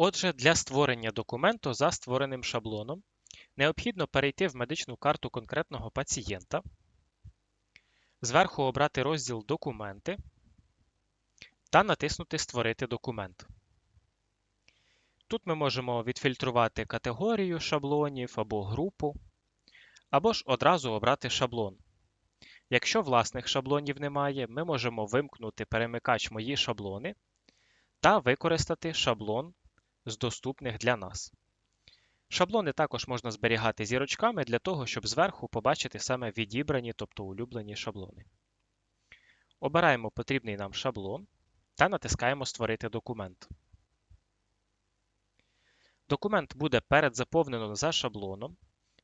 Отже, для створення документу за створеним шаблоном необхідно перейти в медичну карту конкретного пацієнта, зверху обрати розділ Документи та натиснути Створити документ. Тут ми можемо відфільтрувати категорію шаблонів або групу, або ж одразу обрати шаблон. Якщо власних шаблонів немає, ми можемо вимкнути перемикач Мої шаблони та використати шаблон з доступних для нас. Шаблони також можна зберігати зірочками для того, щоб зверху побачити саме відібрані, тобто улюблені шаблони. Обираємо потрібний нам шаблон та натискаємо Створити документ. Документ буде передзаповнено за шаблоном.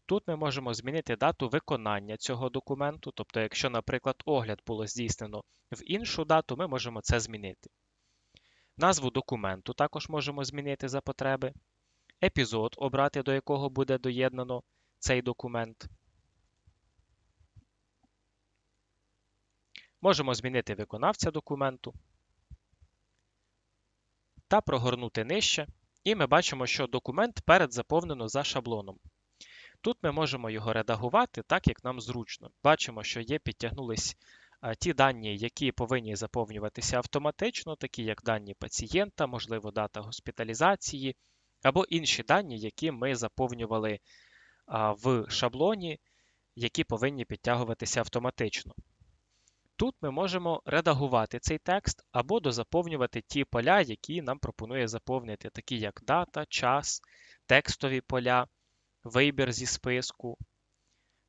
Тут ми можемо змінити дату виконання цього документу, тобто, якщо, наприклад, огляд було здійснено в іншу дату, ми можемо це змінити. Назву документу також можемо змінити за потреби. Епізод обрати, до якого буде доєднано цей документ. Можемо змінити виконавця документу та прогорнути нижче. І ми бачимо, що документ передзаповнено за шаблоном. Тут ми можемо його редагувати так, як нам зручно. Бачимо, що є підтягнулись ті дані, які повинні заповнюватися автоматично, такі як дані пацієнта, можливо, дата госпіталізації, або інші дані, які ми заповнювали в шаблоні, які повинні підтягуватися автоматично. Тут ми можемо редагувати цей текст або дозаповнювати ті поля, які нам пропонує заповнити, такі як дата, час, текстові поля, вибір зі списку.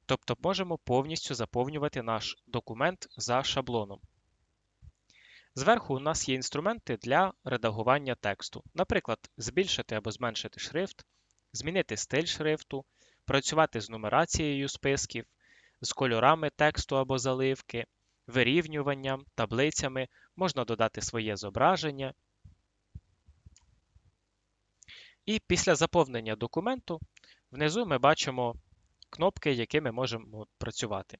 Тобто можемо повністю заповнювати наш документ за шаблоном. Зверху у нас є інструменти для редагування тексту. Наприклад, збільшити або зменшити шрифт, змінити стиль шрифту, працювати з нумерацією списків, з кольорами тексту або заливки, вирівнюванням, таблицями, можна додати своє зображення. І після заповнення документу внизу ми бачимо кнопки, якими можемо працювати.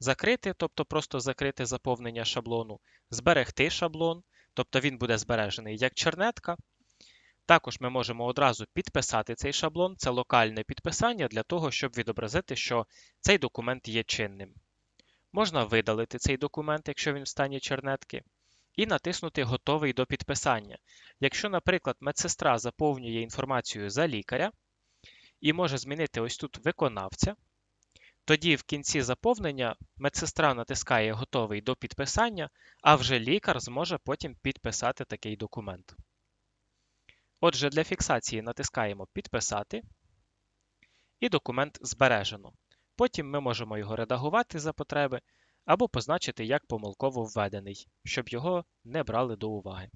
Закрити, тобто просто закрити заповнення шаблону, зберегти шаблон, тобто він буде збережений як чернетка. Також ми можемо одразу підписати цей шаблон, це локальне підписання для того, щоб відобразити, що цей документ є чинним. Можна видалити цей документ, якщо він в стані чернетки, і натиснути Готовий до підписання. Якщо, наприклад, медсестра заповнює інформацію за лікаря і може змінити ось тут виконавця, тоді в кінці заповнення медсестра натискає Готовий до підписання, а вже лікар зможе потім підписати такий документ. Отже, для фіксації натискаємо Підписати, і документ збережено. Потім ми можемо його редагувати за потреби або позначити як помилково введений, щоб його не брали до уваги.